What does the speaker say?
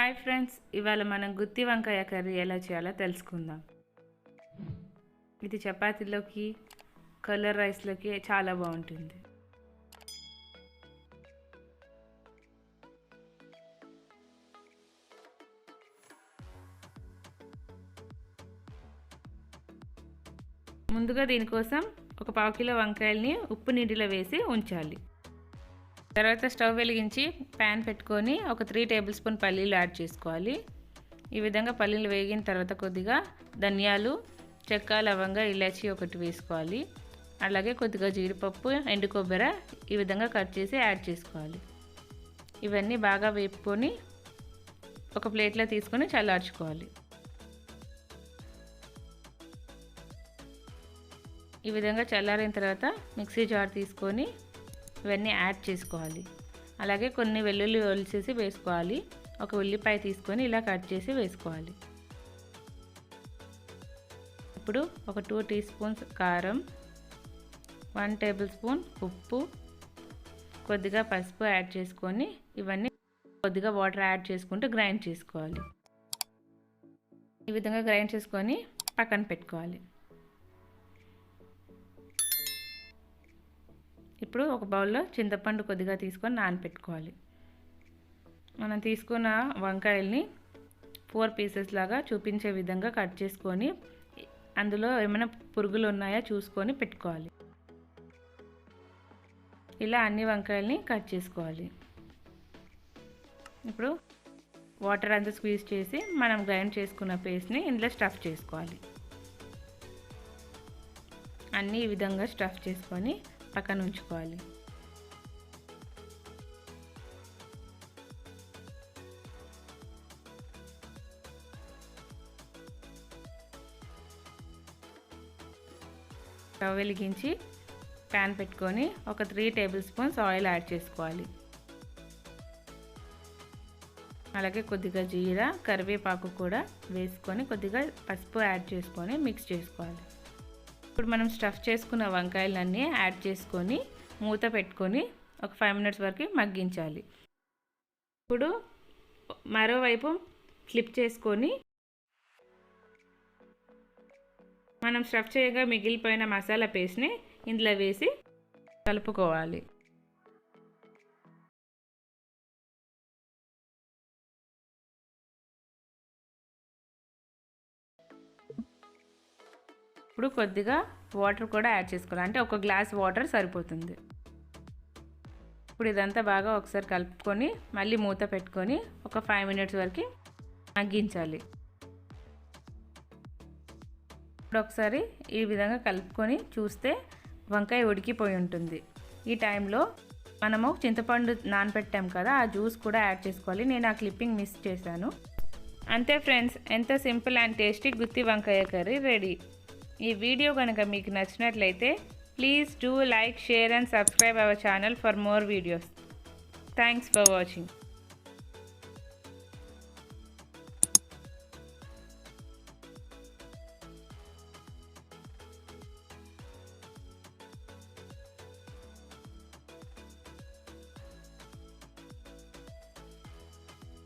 Hi friends ఇవాళ మనం గుత్తి వంకాయ కర్రీ ఎలా చేయాలో తెలుసుకుందాం. ఇది చపాతీలోకి కలర్ రైస్లోకి చాలా బాగుంటుంది. ముందుగా దీనికోసం ఒక పావు కిలో వంకాయల్ని ఉప్పు నీటిలో వేసి ఉంచాలి. తర్వాత స్టవ్ వెలిగించి ప్యాన్ పెట్టుకొని ఒక త్రీ టేబుల్ స్పూన్ పల్లీలు యాడ్ చేసుకోవాలి. ఈ విధంగా పల్లీలు వేగిన తర్వాత కొద్దిగా ధనియాలు చెక్క లవంగా ఇలాచి ఒకటి వేసుకోవాలి. అలాగే కొద్దిగా జీడిపప్పు ఎండు కొబ్బరి ఈ విధంగా కట్ చేసి యాడ్ చేసుకోవాలి. ఇవన్నీ బాగా వేపుకొని ఒక ప్లేట్లో తీసుకొని చల్లార్చుకోవాలి. ఈ విధంగా చల్లారిన తర్వాత మిక్సీ జార్ తీసుకొని ఇవన్నీ యాడ్ చేసుకోవాలి. అలాగే కొన్ని వెల్లుల్లి ఒలిసేసి వేసుకోవాలి. ఒక ఉల్లిపాయ తీసుకొని ఇలా కట్ చేసి వేసుకోవాలి. ఇప్పుడు ఒక టూ టీ స్పూన్స్ కారం వన్ టేబుల్ స్పూన్ ఉప్పు కొద్దిగా పసుపు యాడ్ చేసుకొని ఇవన్నీ కొద్దిగా వాటర్ యాడ్ చేసుకుంటూ గ్రైండ్ చేసుకోవాలి. ఈ విధంగా గ్రైండ్ చేసుకొని పక్కన పెట్టుకోవాలి. ఇప్పుడు ఒక బౌల్లో చింతపండు కొద్దిగా తీసుకొని నానపెట్టుకోవాలి. మనం తీసుకున్న వంకాయల్ని ఫోర్ పీసెస్ లాగా చూపించే విధంగా కట్ చేసుకొని అందులో ఏమైనా పురుగులు ఉన్నాయా చూసుకొని పెట్టుకోవాలి. ఇలా అన్ని వంకాయల్ని కట్ చేసుకోవాలి. ఇప్పుడు వాటర్ అంతా స్క్వీజ్ చేసి మనం గ్రైండ్ చేసుకున్న పేస్ట్ని ఇందులో స్టఫ్ చేసుకోవాలి. అన్నీ ఈ విధంగా స్టఫ్ చేసుకొని పక్కన ఉంచుకోవాలి. స్టవ్ వెలిగించి ప్యాన్ పెట్టుకొని ఒక three table spoons oil add చేసుకోవాలి. అలాగే కొద్దిగా జీరా కరివేపాకు కూడా వేసుకొని కొద్దిగా పసుపు యాడ్ చేసుకొని మిక్స్ చేసుకోవాలి. ఇప్పుడు మనం స్టఫ్ చేసుకున్న వంకాయలన్నీ యాడ్ చేసుకొని మూత పెట్టుకొని ఒక ఫైవ్ మినిట్స్ వరకు మగ్గించాలి. ఇప్పుడు మరోవైపు ఫ్లిప్ చేసుకొని మనం స్టఫ్ చేయగా మిగిలిపోయిన మసాలా పేస్ట్ని ఇందులో వేసి కలుపుకోవాలి. ఇప్పుడు కొద్దిగా వాటర్ కూడా యాడ్ చేసుకోవాలి. అంటే ఒక గ్లాస్ వాటర్ సరిపోతుంది. ఇప్పుడు ఇదంతా బాగా ఒకసారి కలుపుకొని మళ్ళీ మూత పెట్టుకొని ఒక ఫైవ్ మినిట్స్ వరకు మగ్గించాలి. ఇప్పుడు ఒకసారి ఈ విధంగా కలుపుకొని చూస్తే వంకాయ ఉడికిపోయి ఉంటుంది. ఈ టైంలో మనము చింతపండు నానబెట్టాం కదా ఆ జ్యూస్ కూడా యాడ్ చేసుకోవాలి. నేను ఆ క్లిప్పింగ్ మిస్ చేశాను. అంతే ఫ్రెండ్స్ ఎంత సింపుల్ అండ్ టేస్టీ గుత్తి వంకాయ కర్రీ రెడీ ఈ వీడియో కనుక మీకు నచ్చినట్లయితే please do like share and subscribe our channel for more videos thanks for watching